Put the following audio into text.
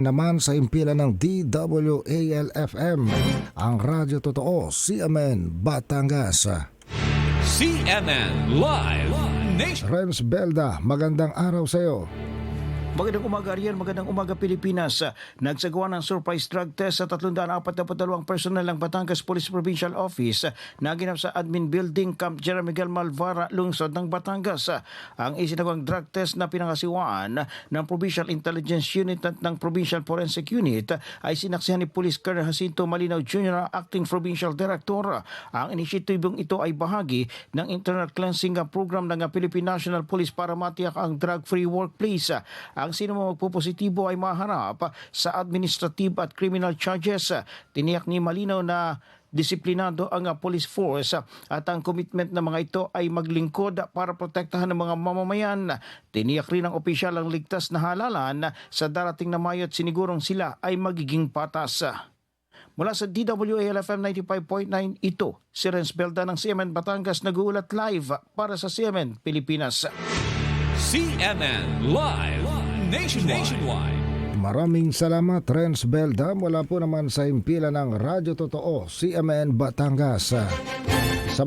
naman sa impila ng DWAL-FM, ang Radyo Totoo, CMN, Batangas. CNN Live Nation. Renz Belda, magandang araw sa iyo. Magandang umaga Ariel, magandang umaga Pilipinas. Nagsagawa ng surprise drug test sa 342 personal ng Batangas Police Provincial Office na ginap sa Admin Building Camp General Miguel Malvara, lungsod ng Batangas. Ang isinagawang drug test na pinangasiwaan ng Provincial Intelligence Unit at ng Provincial Forensic Unit ay sinaksihan ni Police Colonel Jacinto Malinaw Jr., Acting Provincial Director. Ang inisyatibong ito ay bahagi ng internal cleansing program ng Philippine National Police para matiyak ang drug-free workplace. Ang sino mo magpupositibo ay maharap sa administrative at criminal charges. Tiniyak ni Malinaw na disiplinado ang police force at ang commitment ng mga ito ay maglingkod para protektahan ng mga mamamayan. Tiniyak rin ng opisyal ang ligtas na halalan sa darating na Mayo at sinigurong sila ay magiging patas. Mula sa DWALFM 95.9, ito si Renz Belda ng CMN Batangas nag-uulat live para sa CMN Pilipinas. CNN Live Nation Nationwide. Maraming salamat, Renz Belda, mula po naman sa impila ng Radyo Totoo, CMN, Batangas. Sa